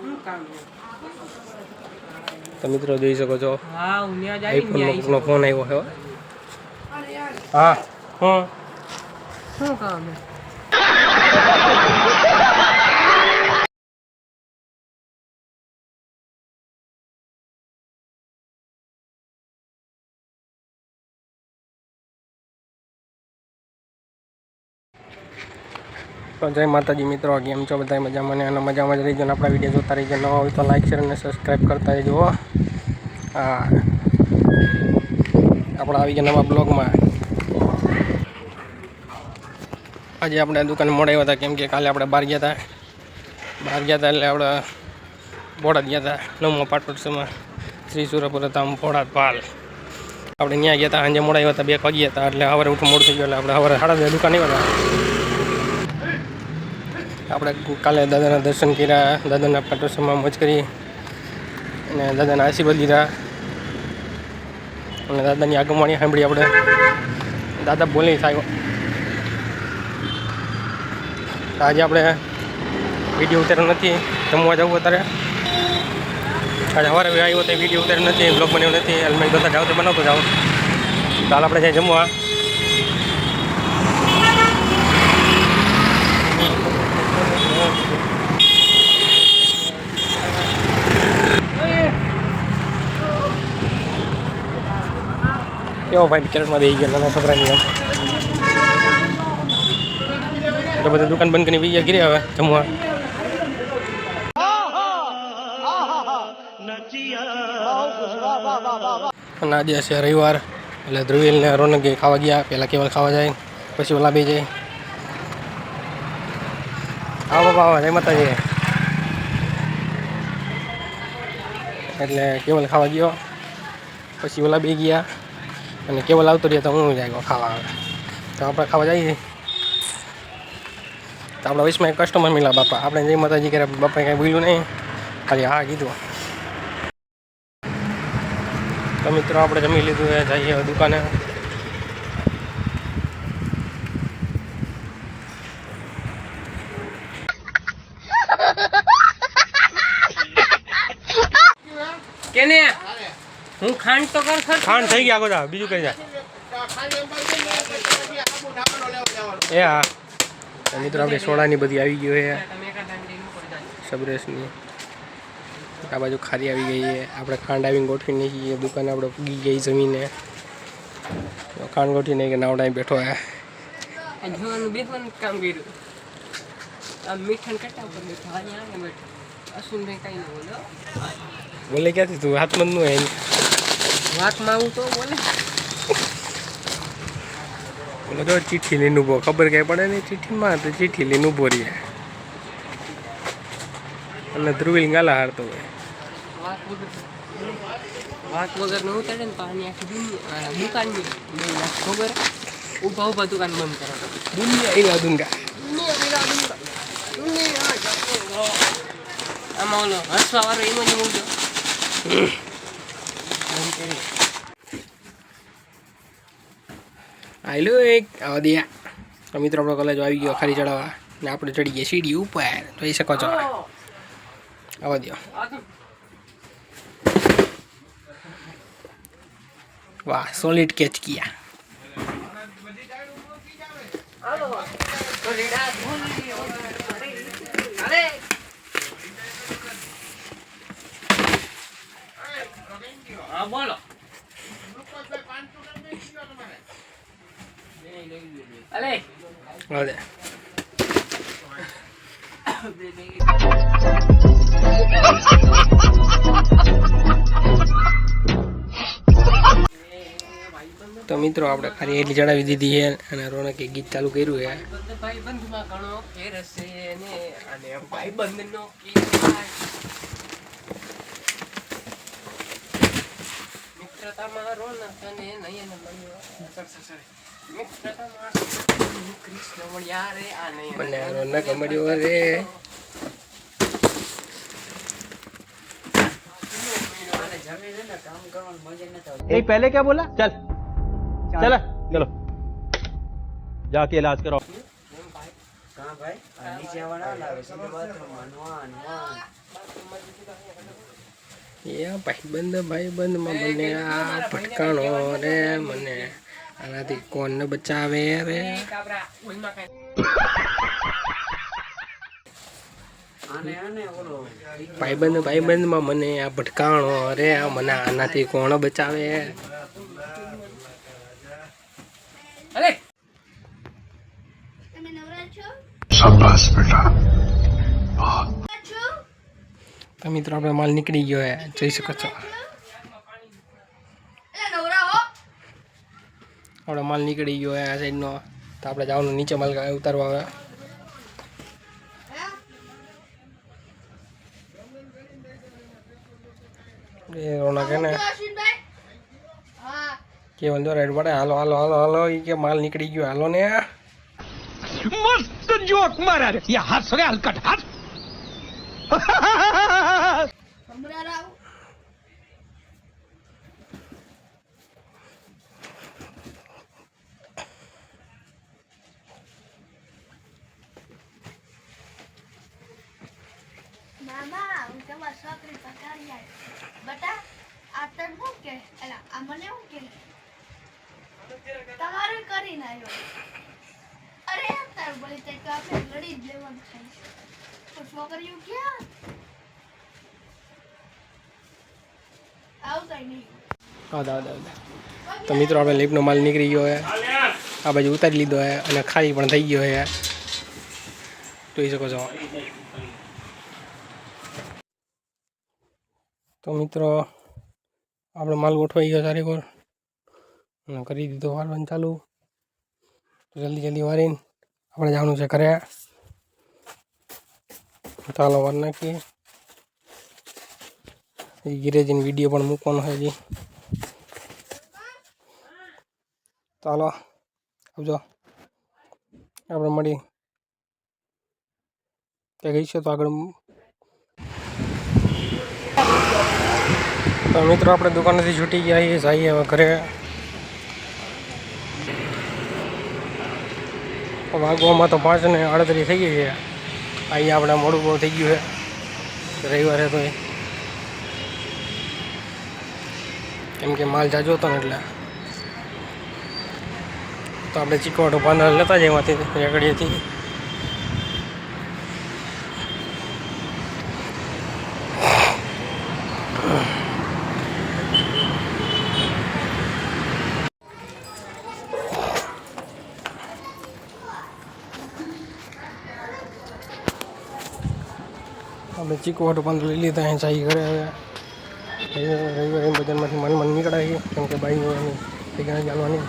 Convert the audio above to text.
શું કામ છે? તો મિત્રો જોઈ શકો છો. આઈફોન નો ફોન આવ્યો છે હો. હા હું શું કામ તો જય માતાજી મિત્રો કેમ છો બધા મજામાં ને? અને મજામાં જ રહીજો ને આપણા વીડિયો જોતા રહીજો. ન હોય તો લાઈક શેર અને સબસ્ક્રાઈબ કરતા રહેજો, હા. આપણે આવી ગયા નવા બ્લોગમાં. આજે આપણે દુકાન મોડા આવ્યા હતા, કેમ કે કાલે આપણે બહાર ગયા હતા. બહાર ગયા હતા એટલે આપણે બોડા ગયા હતા. નવમા પાટોત્સવમાં શ્રી સુરપુર હતા બોટાદ પાલ. આપણે ત્યાં ગયા હતા, સાંજે મોડા આવ્યા હતા, બે વાગ્યા હતા એટલે સવારે ઉઠું મોડું થઈ ગયું એટલે આપણે સવારે સાડા દુકાન આવ્યા હતા. આપણે કાલે દાદાના દર્શન કર્યા, દાદાના પાટોત્સવમાં મોજ કરી અને દાદાના આશીર્વાદ લીધા. અને દાદાની આગમવાણી સાંભળી આપણે. દાદા બોલી થાય આજે આપણે વીડિયો ઉતાર્યો નથી. જમવા જવું અત્યારે. આજે સવારે આવ્યો તો વીડિયો ઉતાર્યો નથી બ્લોગ બન્યો નથી. મેં બધા જાવ તો બનાવતો જાઉં કાલ આપણે જાય જમવા. કેવો ભાઈ કેરેટમાં દઈ ગયા નાના છોકરાની એમ એટલે બધા દુકાન બંધ કરીને બીજા ગીરે હવે જમવા અને આજે છે રવિવાર એટલે ધ્રુવીલ ને રોનક એ ખાવા ગયા પહેલાં કેવલ ખાવા જાય પછી ઓલા બી જાય આવો બાપા આવો જય માતાજી એટલે કેવલ ખાવા ગયો પછી ઓલા બે ગયા અને કેવલ આવતો રહ્યો તો હું જાય ખાવા આવે. તો આપણે ખાવા જઈએ. તો આપણા વિશમાં કસ્ટમર મિલા બાપા. આપણે જય માતાજી કરે બાપાએ કાંઈ બોલ્યું નહીં. ખાલી હા કીધું. તો મિત્રો, આપણે જમી લીધું એ જઈએ દુકાને. કેને? હું ખાંડ તો કર ખર. ખાંડ થઈ ગયા બધા. બીજું કઈ જાય? એ હા. મિત્રો આપણે સોડાની બધી આવી ગયો છે તમે એકા દાંડી નું કરી દાંડી. સબરેસની આ બાજુ ખારી આવી ગઈ છે. આપણે ખાંડ આવીને ગોઠવી નાખીએ. દુકાન આપણે પૂગી ગઈ જમીને. ખાંડ ગોઠવીને કે નાવડાઈ બેઠો હે. આ જોવાનું બેસવાનું કામ કર્યું. આ મીઠાને કટા ઉપર બેઠો અહીંયા બેઠો. અશ્વિનભાઈ કઈ ના બોલો બોલે ક્યાંથી તું? હાથમાં નું હે વાતમાં આવું તો બોલે. બોલો તો ચિઠ્ઠી લઈને ઊભો. ખબર કઈ પડે નહીં ચિઠ્ઠીમાં? તો ચિઠ્ઠી લઈને ઊભો રહીએ. અને ધ્રુવીલ ગાલા હારતો હોય. વાત વગરનું ઉતારે ને પાણી આખી દુકાનની ખબર ઊભા ઊભા દુકાન બંધ કરો. દુનિયા એવા દુંગા. આમાં ઓલો હસવા વાળો એનો જ મૂકજો આયલો એક આવા દિયા તો મિત્રો આપણો કોલેજ આવી ગયો, ખાલી ચડાવવા. ને આપણે ચડી ગયા સીડી ઉપર. જોઈ શકો છો. આવા દો વાહ સોલિડ કેચ કિયા હા બોલો. અલે. તો મિત્રો આપણે ખાલી એટલી ચડાવી દીધી છે અને રોનકે ગીત ચાલુ કર્યું છે. ભાઈબંધમાં ઘણો ફેર હશે ને અને ભાઈ બંધનો મિત્રતામાં રોનક અને નયન મળ્યો મિત્રતામાં કૃષ્ણ મળ્યા રે આ નયન મને રોનક મળ્યો રે ए पहले क्या बोला चल चल चलो जाके इलाज कराओ कहाँ भाई आ, नीचे वाला लावे सीधे बाथरूम हनुमान हनुमान એ ભાઈબંધ ભાઈબંધમાં મને આ ભટકાણો રે મને આનાથી કોણ બચાવે રે ભાઈબંધ ભાઈબંધમાં મને આ ભટકાણો રે મને આનાથી કોણ બચાવે? અરે! તમે નવરા છો? છો તો મિત્રો આપણે માલ નીકળી ગયો હે. જોઈ શકો છો. આપણો માલ નીકળી ગયો હે આ સાઈડનો. તો આપણે જવાનું નીચે માલ ઉતારવા આવે એ રોનક ને. કે રેડ પડે. હાલો હાલો હાલો હાલો. કે માલ નીકળી ગયો. હાલો ને. મસ્ત જોક મારા રે. હલકટ હસ નવરા રાવ મામા છોકરી પકાડી આવી બટા, આ શું કે? એલા આ મને શું કે? તમારે કરી નાખ્યો અરે, તારું બોલી તો આપણે લડી જ લેવાનું થાય તો છોકરીઓ ક્યાં? હા દાદા દા દા તો મિત્રો, આપણે લીપનો માલ નીકળી ગયો હે. આ બાજુ ઉતારી લીધો હે અને ખાલી પણ થઈ ગયો હે. જોઈ શકો છો. તો મિત્રો, આપણે માલ ગોઠવાઈ ગયો સારી કોર અને કરી દીધો વારવાનું ચાલુ. તો જલ્દી જલ્દી વારીને આપણે જવાનું છે ઘરે. ચાલો વાર નાખીએ. એ જઈને વીડિયો પણ મૂકવાનો હોય જી. ચાલો આવજો આપણે મળી. ત્યાં ગઈ છે તો આગળ. તો મિત્રો, આપણે દુકાનેથી છૂટી ગયા છીએ, જઈએ હવે ઘરે. વાગવામાં તો પાંચ ને આડત્રીસ થઈ ગઈ છે. અહીંયા આપણે મોડું બહુ થઈ ગયું છે. રવિવારે તો એ કેમ કે માલ જાજો હતો ને એટલે. તો આપણે ચીકવાટો પાંદડા લેતા જ એમાંથી રેકડીએથી આપણે ચીકવાટો પાંદડા લઈ લીધા અહીં ચાઈ ઘરે હવે. રવિવારે બજારમાંથી માલ માલ નીકળાય કેમ કે બાઈક ઠેકાણે ચાલવાની